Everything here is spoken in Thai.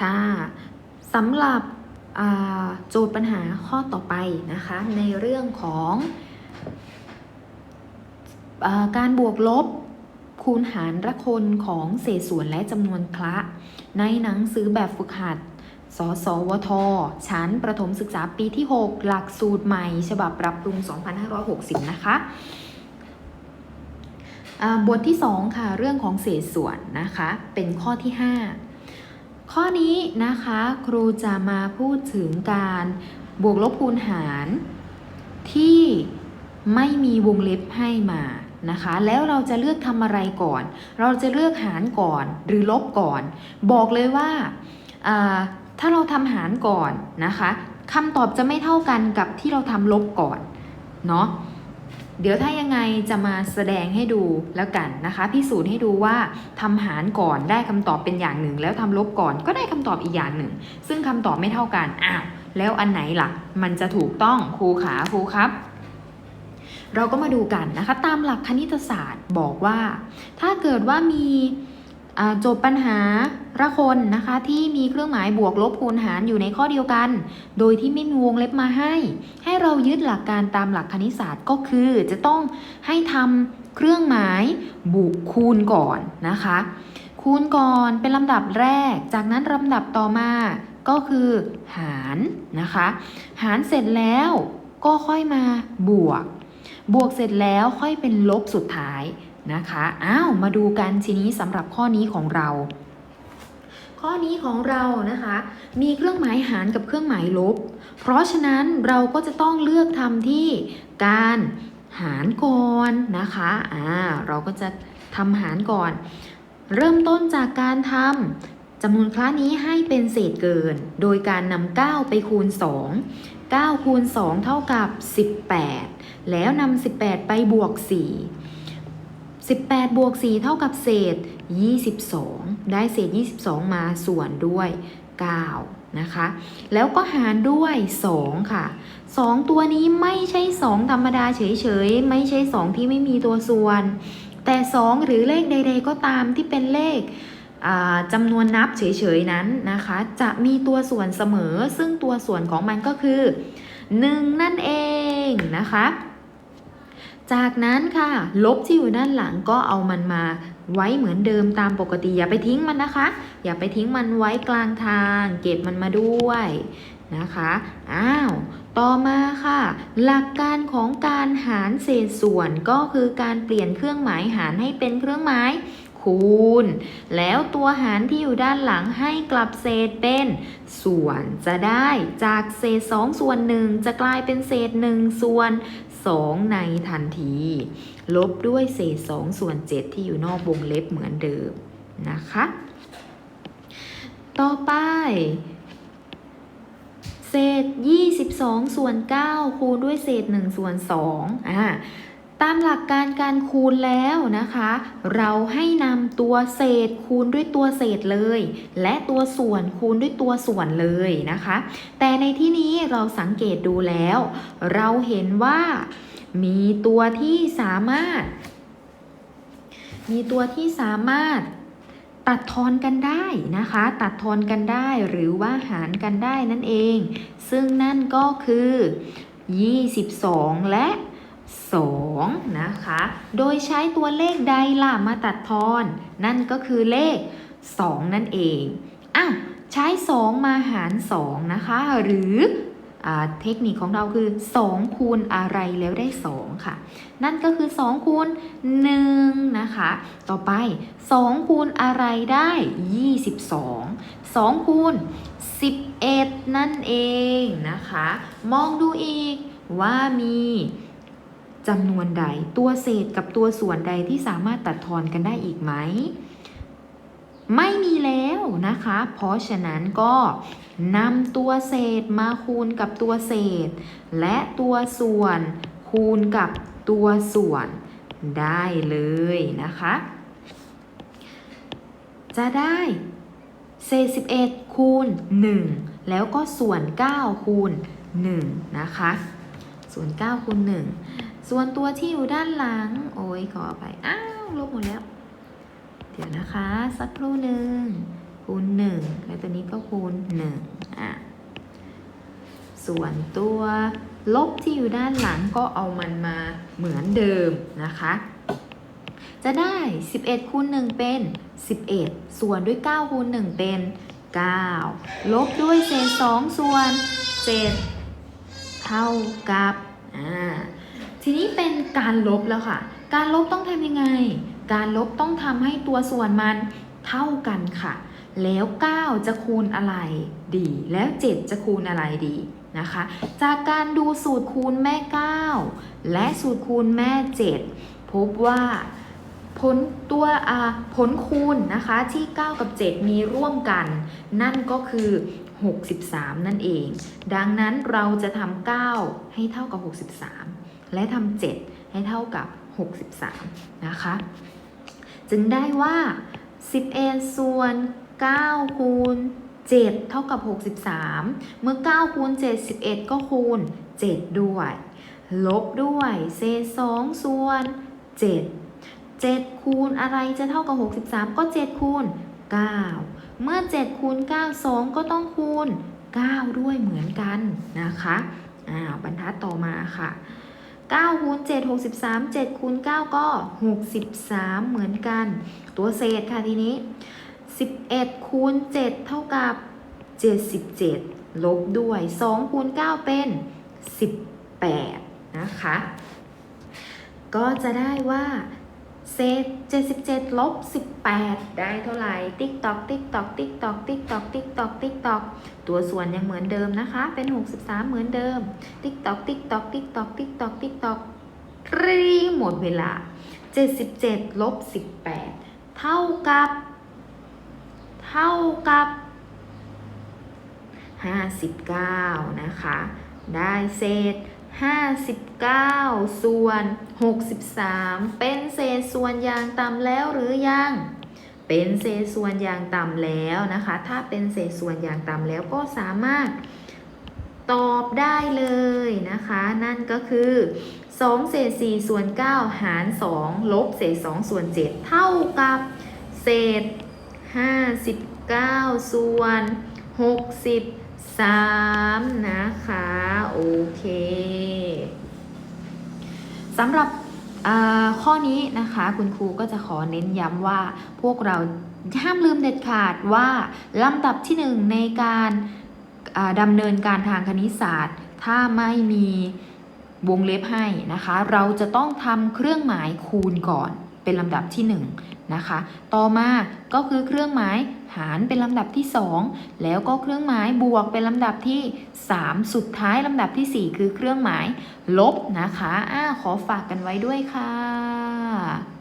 ค่ะสำหรับโจทย์ปัญหาข้อต่อไปนะคะ ในเรื่องของอาการบวกลบคูณหารละคนของเศษส่วนและจำนวนคละในหนังสือแบบฝึกหัด สสวท ชั้นประถมศึกษาปีที่ 6 หลักสูตรใหม่ ฉบับปรับปรุง 2560 นะคะอ่าบทที่ 2 ค่ะ เรื่องของเศษส่วนนะคะ เป็นข้อที่ 5 ข้อนี้นะคะครูจะมาพูดถึงการบวกลบคูณหาร ที่ไม่มีวงเล็บให้มานะคะ แล้วเราจะเลือกทำอะไรก่อน เราจะเลือกหารก่อนหรือลบก่อน บอกเลยว่าถ้าเราทำหารก่อนนะคะคำตอบจะไม่เท่ากันกับที่เราทำลบก่อนเนาะ เดี๋ยวถ้ายังไงจะมาแสดงให้ดูแล้วกันนะคะ พิสูจน์ให้ดูว่าทำหารก่อนได้คำตอบเป็นอย่างหนึ่ง แล้วทำลบก่อนก็ได้คำตอบอีกอย่างหนึ่ง ซึ่งคำตอบไม่เท่ากันอ้าวแล้วอันไหนล่ะมันจะถูกต้องครูขาครูครับเราก็มาดูกันนะคะ ตามหลักคณิตศาสตร์บอกว่า ถ้าเกิดว่ามี จทย์ปัญหาละคนนะคะที่มีเครื่องหมายบวกลบคูณหารอยู่ในข้อเดียวกัน โดยที่ไม่มีวงเล็บมาให้ ให้เรายึดหลักการตามหลักคณิตศาสตร์ก็คือจะต้องให้ทำเครื่องหมายบุคูณก่อนนะคะ คูณก่อนเป็นลำดับแรก จากนั้นลำดับต่อมาก็คือหารนะคะ หารเสร็จแล้วก็ค่อยมาบวก บวกเสร็จแล้วค่อยเป็นลบสุดท้าย นะคะอ้าวมาดูกันทีนี้สำหรับข้อนี้ของเรา ข้อนี้ของเรานะคะ มีเครื่องหมายหารกับเครื่องหมายลบ เพราะฉะนั้นเราก็จะต้องเลือกทำที่การหารก่อนนะคะอ่าเราก็จะทำหารก่อน เริ่มต้นจากการทำจำนวนคล้านี้ให้เป็นเศษเกิน โดยการนำ9ไปคูณ 2 9คูณ2เท่ากับ 18 แล้วนำ18 ไปบวก 4 18 บวก 4 เท่ากับเศษ 22 ได้เศษ 22 มาส่วนด้วย 9 นะคะ แล้วก็หารด้วย 2 ค่ะ 2 ตัวนี้ไม่ใช่ 2 ธรรมดาเฉยๆ ไม่ใช่ 2 ที่ไม่มีตัวส่วน แต่ 2 หรือเลขใด ๆ ก็ตามที่เป็นเลขจำนวนนับเฉยๆนั้นนะคะ จะมีตัวส่วนเสมอ ซึ่งตัวส่วนของมันก็คือ 1 นั่นเองนะคะ จากนั้นค่ะ ลบที่อยู่ด้านหลังก็เอามันมาไว้เหมือนเดิมตามปกติอย่าไปทิ้งมันนะคะ อย่าไปทิ้งมันไว้กลางทาง เก็บมันมาด้วยนะคะอ้าวต่อมาค่ะ หลักการของการหารเศษส่วนก็คือการเปลี่ยนเครื่องหมายหารให้เป็นเครื่องหมายคูณ แล้วตัวหารที่อยู่ด้านหลังให้กลับเศษเป็นส่วนจะได้จากเศษ 2 ส่วน 1 จะกลายเป็นเศษ 1 ส่วน 2 ในทันที ลบด้วยเศษ2ส่วน 7 ที่อยู่นอกวงเล็บเหมือนเดิมนะคะ ต่อไป เศษ 22 ส่วน 9 คูณด้วยเศษ 1 ส่วน2อ่า ตามหลักการการคูณแล้วนะคะ เราให้นำตัวเศษคูณด้วยตัวเศษเลย และตัวส่วนคูณด้วยตัวส่วนเลยนะคะ แต่ในที่นี้เราสังเกตดูแล้ว เราเห็นว่ามีตัวที่สามารถ มีตัวที่สามารถตัดทอนกันได้นะคะ ตัดทอนกันได้หรือว่าหารกันได้นั่นเอง ซึ่งนั่นก็คือ 22 และ 2นะคะ โดยใช้ตัวเลขใดล่ะมาตัดทอน นั่นก็คือเลข 2 นั่นเองอ้าวใช้ 2 มาหาร 2 นะคะ หรืออเทคนิคของเราคือ 2 คูณอะไรแล้วได้ 2 ค่ะ นั่นก็คือ 2 คูณ 1 นะคะ ต่อไป 2 คูณอะไรได้ 22 2 คูณ 11 นั่นเองนะคะ มองดูอีกว่ามี จำนวนใด ตัวเศษกับตัวส่วนใดที่สามารถตัดทอนกันได้อีกไหม ไม่มีแล้วนะคะ เพราะฉะนั้นก็นำตัวเศษมาคูณกับตัวเศษ และตัวส่วนคูณกับตัวส่วนได้เลยนะคะ จะได้เศษ11คูณ1 แล้วก็ส่วน 9 คูณ1นะคะ ส่วน 9 คูณ 1 ส่วนตัวที่อยู่ด้านหลัง โอ้ยขออภัยอ้าวลบหมดแล้ว เดี๋ยวนะคะ สักครู่หนึ่งคูณ1แล้วตัวนี้ก็คูณ1อะส่วนตัวลบที่อยู่ด้านหลังก็เอามันมาเหมือนเดิมนะคะ จะได้ 11คูณ1เป็น 11 ส่วนด้วย9คูณ1เป็น 9 ลบด้วยเศษ2ส่วน 7 เท่ากับอ่า ทีนี้เป็นการลบแล้วค่ะ การลบต้องทำยังไง การลบต้องทำให้ตัวส่วนมันเท่ากันค่ะ แล้ว 9 จะคูณอะไรดี แล้ว 7 จะคูณอะไรดีนะคะ จากการดูสูตรคูณแม่ 9 และสูตรคูณแม่ 7 พบว่าผลตัวผลคูณนะคะที่ 9 กับ 7 มีร่วมกัน นั่นก็คือ 63 นั่นเอง ดังนั้นเราจะทำ9ให้เท่ากับ 63 และทำ7ให้เท่ากับ 63 นะคะ จึงได้ว่า 11 ส่วน 9 คูณ 7 เท่ากับ 63 เมื่อ 9 คูณ 7 11 ก็คูณ 7 ด้วย ลบด้วย เศษ 2 ส่วน 7 7 คูณอะไรจะเท่ากับ 63 ก็ 7 คูณ 9 เมื่อ 7 คูณ 9 2 ก็ต้องคูณ 9 ด้วยเหมือนกันนะคะอ้าบรรทัดต่อมาค่ะ 9คูณ7 63 7คูณ9ก็ 63 เหมือนกัน ตัวเศษค่ะทีนี้ 11คูณ7เท่ากับ 77 ลบด้วย2คูณ9เป็น 18 นะคะ ก็จะได้ว่า เศษ77ลบ18 ได้เท่าไหร่ ติ๊กตอกติ๊กตอกติ๊กตอกติ๊กตอกติ๊กตอกติ๊กตอกตัวส่วนยังเหมือนเดิมนะคะ เป็น 63 เหมือนเดิม ติ๊กตอกติ๊กตอกติ๊กตอกติ๊กตอกติ๊กตอกรีหมดเวลา 77ลบ18 เท่ากับ เท่ากับ 59 นะคะ ได้เศษ 59 ส่วน 63 เป็นเศษส่วนอย่างต่ำแล้วหรือยัง เป็นเศษส่วนอย่างต่ำแล้วนะคะ ถ้าเป็นเศษส่วนอย่างต่ำแล้วก็สามารถตอบได้เลยนะคะ นั่นก็คือ 2 เศษ 4 ส่วน 9 หาร 2 ลบเศษ 2 ส่วน 7 เท่ากับ เศษ 59 ส่วน 3 นะคะ โอเคสำหรับข้อนี้นะคะคุณครูก็จะขอเน้นย้ำว่าพวกเราห้ามลืมเด็ดขาดว่าลำดับที่หนึ่งในการดำเนินการทางคณิตศาสตร์ ถ้าไม่มีวงเล็บให้นะคะ เราจะต้องทำเครื่องหมายคูณก่อนเป็นลำดับที่หนึ่ง นะคะ ต่อมาก็คือเครื่องหมายหารเป็นลำดับที่ 2 แล้วก็เครื่องหมายบวกเป็นลำดับที่ 3 สุดท้ายลำดับทีสี่4 คือเครื่องหมายลบนะคะอ้าขอฝากกันไว้ด้วยค่ะ